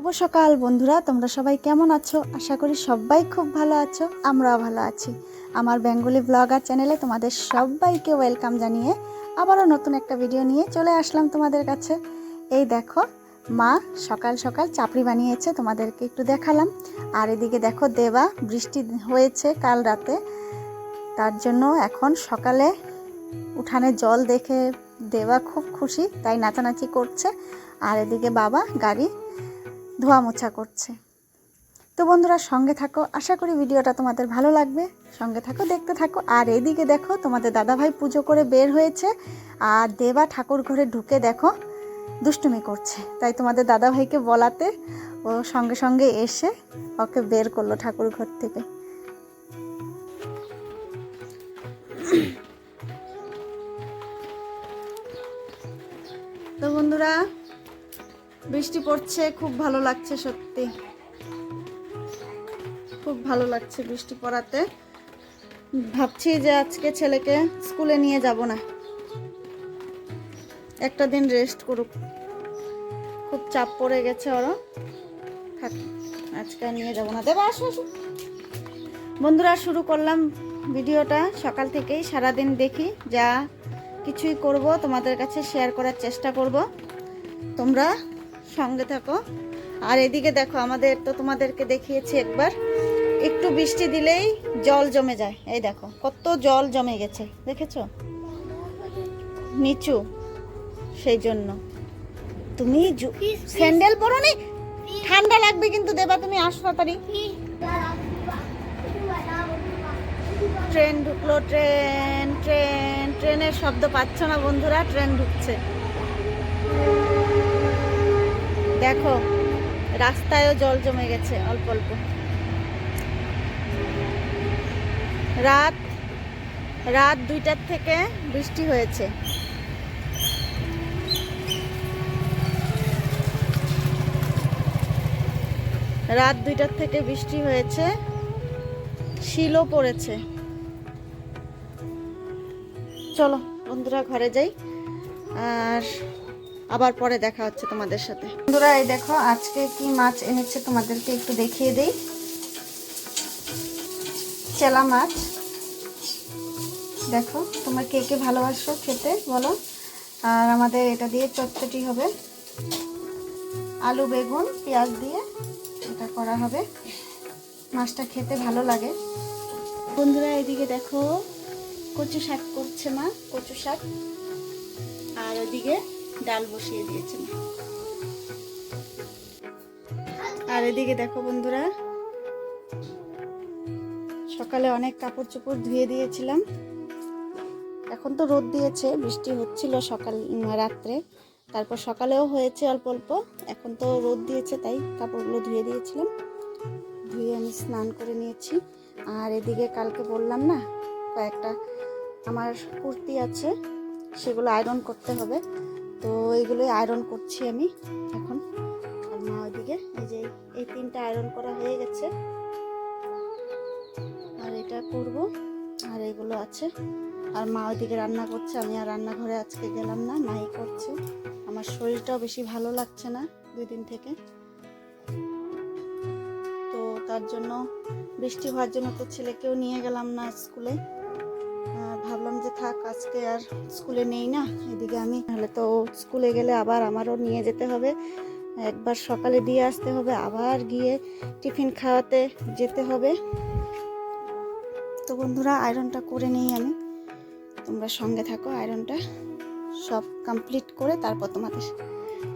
শুভ সকাল, বন্ধুরা। তোমরা সবাই কেমন আছো? আশা করি সবাই খুব ভালো আছো, আমরাও ভালো আছি। আমার বেঙ্গলি ব্লগার চ্যানেলে তোমাদের সবাইকে ওয়েলকাম জানিয়ে আবারও নতুন একটা ভিডিও নিয়ে চলে আসলাম তোমাদের কাছে। এই দেখো, মা সকাল সকাল চাপড়ি বানিয়েছে, তোমাদেরকে একটু দেখালাম। আর এদিকে দেখো, দেবা বৃষ্টি হয়েছে কাল রাতে। তার জন্য এখন সকালে উঠানে জল দেখে দেবা খুব খুশি, তাই নাচানাচি করছে। আর এদিকে বাবা, গাড়ি ধোয়া মোছা করছে। তো বন্ধুরা সঙ্গে থাকো, আশা করি ভিডিওটা তোমাদের ভালো লাগবে। সঙ্গে থাকো, দেখতে থাকো। আর এদিকে দেখো, তোমাদের দাদাভাই পুজো করে বের হয়েছে। আর দেবা ঠাকুর ঘরে ঢুকে দেখো, দুষ্টুমি করছে। তাই তোমাদের দাদাভাইকে বলাতে ও সঙ্গে সঙ্গে এসে ওকে বের করল ঠাকুর ঘর থেকে। তো বন্ধুরা বৃষ্টি পড়ছে, খুব ভালো লাগছে সত্যি। খুব ভালো লাগছে বৃষ্টি পড়াতে। ভাবছি যে আজকে ছেলেকে স্কুলে নিয়ে যাব না। একটা দিন রেস্ট করুক। খুব চাপ পড়ে গেছে ওরা। থাক, আজকে নিয়ে যাব না। দেবা, আসো আসো। বন্ধুরা, শুরু করলাম ভিডিওটা সকাল থেকেই। সারাদিন দেখি যা কিছুই করব, তোমাদের কাছে শেয়ার করার চেষ্টা করব। তোমরা সঙ্গে থাকো। আর এদিকে দেখো, আমাদের তো তোমাদেরকে দেখিয়েছি একবার। একটু বৃষ্টি দিলেই জল জমে যায়। এই দেখো, কত জল জমে গেছে, দেখেছ? নিচু, সেই জন্য। তুমি স্যান্ডেল পরো নি ঠান্ডা লাগবে কিন্তু, দেবা তুমি আসো তাড়াতাড়ি। ট্রেন ঢুকলো, ট্রেন ট্রেন। ট্রেনের শব্দ পাচ্ছ না বন্ধুরা, ট্রেন ঢুকছে। দেখো, রাস্তায়ও জল জমে গেছে, অল্প অল্প। রাত রাত দুইটার থেকে বৃষ্টি হয়েছে। রাত দুইটার থেকে বৃষ্টি হয়েছে, শিলও পড়েছে। চলো, বন্ধুরা ঘরে যাই। আর আবার পরে দেখা হচ্ছে তোমাদের সাথে। বন্ধুরা, এই দেখো, আজকে কি মাছ এনেছে তোমাদেরকে একটু দেখিয়ে দিই। চেলা মাছ। দেখো, তোমরা কে কে ভালোবাসো খেতে, বলো। আর আমাদের এটা দিয়ে চটচটি হবে। আলু বেগুন, পেঁয়াজ দিয়ে এটা করা হবে। মাছটা খেতে ভালো লাগে। বন্ধুরা, এদিকে দেখো, কচু শাক করছে মা, কচু শাক। আর ওদিকে ডাল বসিয়ে দিয়েছেন। আর এদিকে দেখো বন্ধুরা, সকালে অনেক কাপড় চোপড় ধুয়ে দিয়েছিলাম। এখন তো রোদ দিয়েছে, বৃষ্টি হচ্ছিল সকাল রাত্রে। তারপর সকালেও হয়েছে অল্প অল্প, এখন তো রোদ দিয়েছে, তাই কাপড়গুলো ধুয়ে দিয়েছিলাম। ধুয়ে আমি স্নান করে নিয়েছি। আর এদিকে কালকে বললাম না, কয়েকটা আমার কুর্তি আছে, সেগুলো আয়রন করতে হবে। তো এইগুলোই আয়রন করছি আমি এখন। আর মা ওইদিকে এই যে এই তিনটা আয়রন করা হয়ে গেছে। আর এটা করব, আর এগুলো আছে। আর মা ওইদিকে রান্না করছে, আমি আর রান্নাঘরে আজকে গেলাম না, মাই করছে। আমার শরীরটাও বেশি ভালো লাগছে না দুই দিন থেকে। তো তার জন্য বৃষ্টি হওয়ার জন্য তো ছেলেকেও নিয়ে গেলাম না স্কুলে। ভাবলাম যে থাক, আজকে আর স্কুলে নেই না, এদিকে আমি। তাহলে তো স্কুলে গেলে আবার আমারও নিয়ে যেতে হবে। একবার সকালে দিয়ে আসতে হবে, আবার গিয়ে টিফিন খাওয়াতে যেতে হবে। তো বন্ধুরা আয়রনটা করে নেই আমি। তোমরা সঙ্গে থাকো আয়রনটা সব কমপ্লিট করে তারপর তোমাদের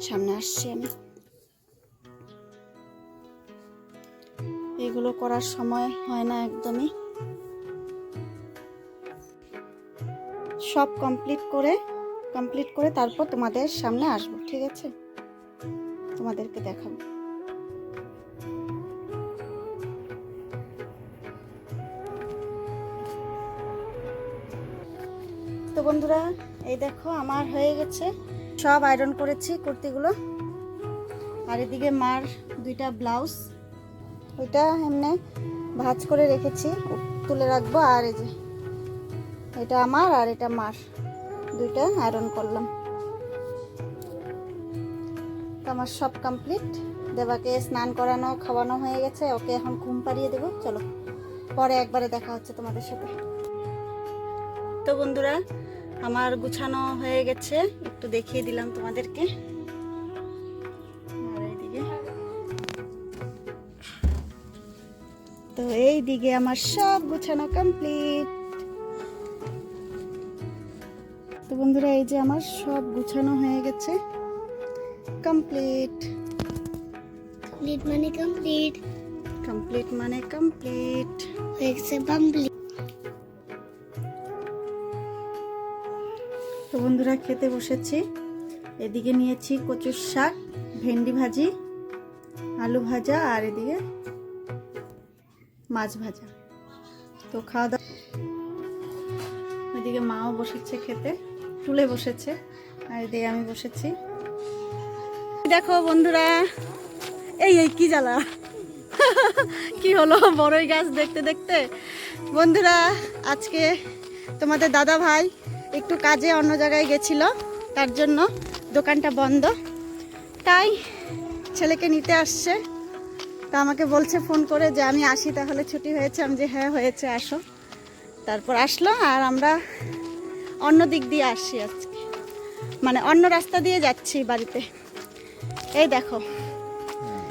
সামনে আসছি আমি। এগুলো করার সময় হয় না একদমই। সব কমপ্লিট করে কমপ্লিট করে তারপর তোমাদের সামনে আসব, ঠিক আছে? তোমাদেরকে দেখাবো। তো বন্ধুরা, এই দেখো আমার হয়ে গেছে। সব আয়রন করেছি কুর্তিগুলো। আর এদিকে মার দুইটা ব্লাউজ ওইটা এমনি ভাজ করে রেখেছি, তুলে রাখব। আর এই যে এটা আমার আর এটা মার। দুইটা আয়রন করলাম। আমার সব কমপ্লিট দেবাকে স্নান করানো, খাওয়ানো হয়ে গেছে। ওকে এখন ঘুম পাড়িয়ে দেবো। চলো, পরে একবারে দেখা হচ্ছে তোমাদের সাথে। তো বন্ধুরা, আমার গুছানো হয়ে গেছে। একটু দেখিয়ে দিলাম তোমাদেরকে। তো এই দিকে আমার সব গুছানো কমপ্লিট বন্ধুরা এই যে আমার সব গুছানো হয়ে গেছে। কমপ্লিট কমপ্লিট মানে কমপ্লিট কমপ্লিট মানে কমপ্লিট হয়েছে কমপ্লিট তো বন্ধুরা খেতে বসেছি। এদিকে নিয়েছি কচুর শাক ভেন্ডি ভাজি আলু ভাজা আর এদিকে মাছ ভাজা। তো খাওয়া দাওয়া ওইদিকে মাও বসেছে খেতে। টুলে বসেছে। আর এদিকে আমি বসেছি। দেখো বন্ধুরা, এই এই কি জ্বালা? কি হলো বড়ই গাছ দেখতে দেখতে? বন্ধুরা, আজকে তোমাদের দাদা ভাই একটু কাজে অন্য জায়গায় গেছিল, তার জন্য দোকানটা বন্ধ। তাই ছেলেকে নিতে আসছে। তা আমাকে বলছে ফোন করে যে আমি আসি, তাহলে ছুটি হয়েছে। আমি যে হ্যাঁ হয়েছে, আসো। তারপর আসলো আর আমরা অন্য দিক দিয়ে আসছি আজকে। মানে অন্য রাস্তা দিয়ে যাচ্ছি বাড়িতে। এই দেখো।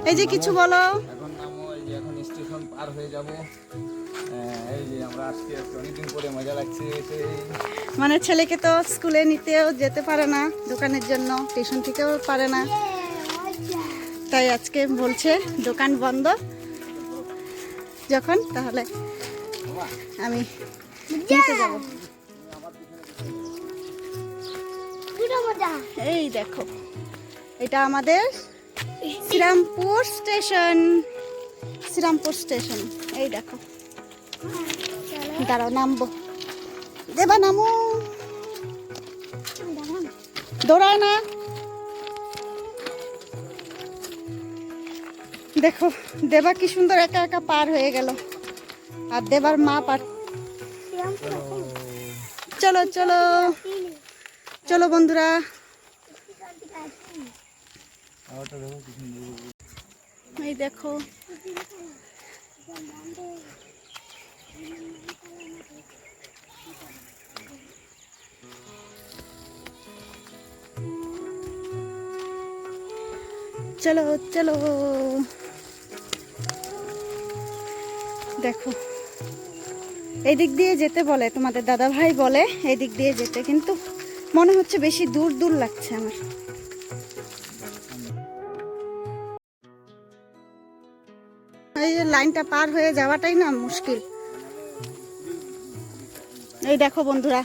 এই যে কিছু বলো। এখন নামো এই যে এখন স্টেশন পার হয়ে যাব। এই যে আমরা আজকে অনেকদিন পরে মজা লাগছে মানে ছেলেকে তো স্কুলে নিতেও যেতে পারে না দোকানের জন্য টিউশন থেকেও পারে না। তাই আজকে বলছে দোকান বন্ধ। যখন তাহলে আমি নিতে যাব। এই দেখো এটা আমাদের শ্রীরামপুর স্টেশন। শ্রীরামপুর স্টেশন এই দেখো। দাঁড়াও নামবো। দেবা নামো। দৌড়ায় না। দেখো দেবা কি সুন্দর একা একা পার হয়ে গেল। আর দেবার মা পার চলো চলো। চলো বন্ধুরা। এই দেখো। চলো চলো। দেখো। এই দিক দিয়ে যেতে বলে, তোমাদের দাদা ভাই বলে এই দিক দিয়ে যেতে, কিন্তু মনে হচ্ছে বেশি দূর দূর লাগছে আমার। এই যে লাইনটা পার হয়ে যাওয়াটাই না মুশকিল। এই দেখো বন্ধুরা,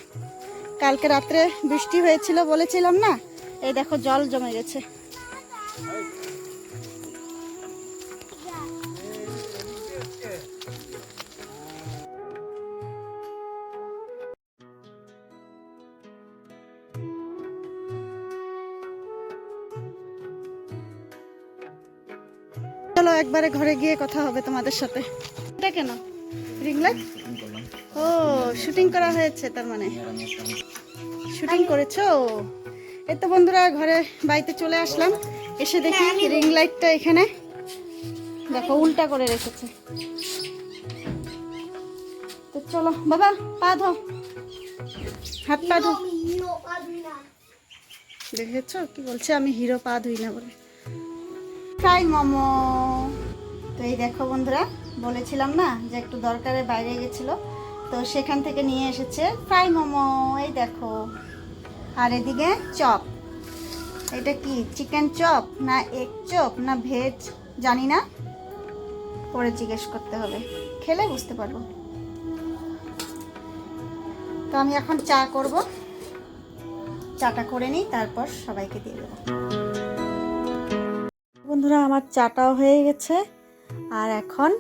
কালকে রাত্রে বৃষ্টি হয়েছিল বলেছিলাম না? এই দেখো জল জমে গেছে। চলো একবারে ঘরে গিয়ে কথা হবে তোমাদের সাথে। এটা কেন? রিং লাইট ও শুটিং করা হয়েছে তার মানে। শুটিং করেছ? এই তো বন্ধুরা ঘরে বাড়িতে চলে আসলাম। এসে দেখি রিং লাইটটা এখানে। দেখো উল্টা করে রেখেছে। তো চলো বাবা পা ধো। হাত পা ধো। দেখেছ? কি বলছে? আমি হিরো পা ধুই না বলে। ফ্রাই মোমো। তো এই দেখো বন্ধুরা, বলেছিলাম না যে একটু দরকারে বাইরে গেছিল। তো সেখান থেকে নিয়ে এসেছে ফ্রাই মোমো, এই দেখো। আর এদিকে চপ। এটা কি, চিকেন চপ না এগ চপ না ভেজ? জানি না। পরে জিজ্ঞেস করতে হবে। খেলে বুঝতে পারব। তো আমি এখন চা করব। চাটা করে নিই, তারপর সবাইকে দিয়ে দেবো। বন্ধুরা আমার চাটাও হয়ে গেছে। আর এখন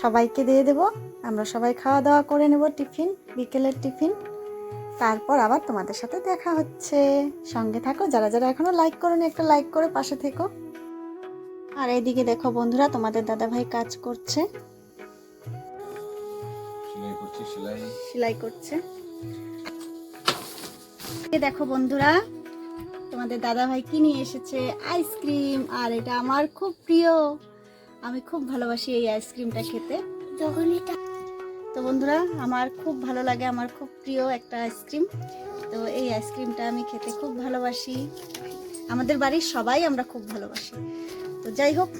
সবাইকে দিয়ে দেব। আমরা সবাই খাওয়া দাওয়া করে নেব টিফিন বিকেলের টিফিন। তারপর আবার তোমাদের সাথে দেখা হচ্ছে। সঙ্গে থাকো যারা যারা এখনও লাইক করোনি একটা লাইক করে পাশে থেকো। আর এইদিকে দেখো বন্ধুরা তোমাদের দাদা ভাই কাজ করছে। সেলাই করছি দেখো বন্ধুরা তোমাদের দাদাভাই কি নিয়ে এসেছে? আইসক্রিম। আর এটা আমার খুব প্রিয়। আমি খুব ভালোবাসি এই আইসক্রিমটা খেতে। যখন এটা তো বন্ধুরা আমার খুব ভালো লাগে আমার খুব প্রিয় একটা আইসক্রিম। তো এই আইসক্রিমটা আমি খেতে খুব ভালোবাসি। আমাদের বাড়ির সবাই আমরা খুব ভালোবাসি। তো যাই হোক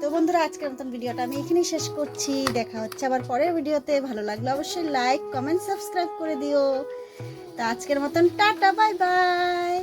তো বন্ধুরা আজকের মতন ভিডিওটা আমি এখানেই শেষ করছি। দেখা হচ্ছে আবার পরের ভিডিওতে। ভালো লাগলে অবশ্যই লাইক কমেন্ট সাবস্ক্রাইব করে দিও। তো আজকের মতন টাটা বাই বাই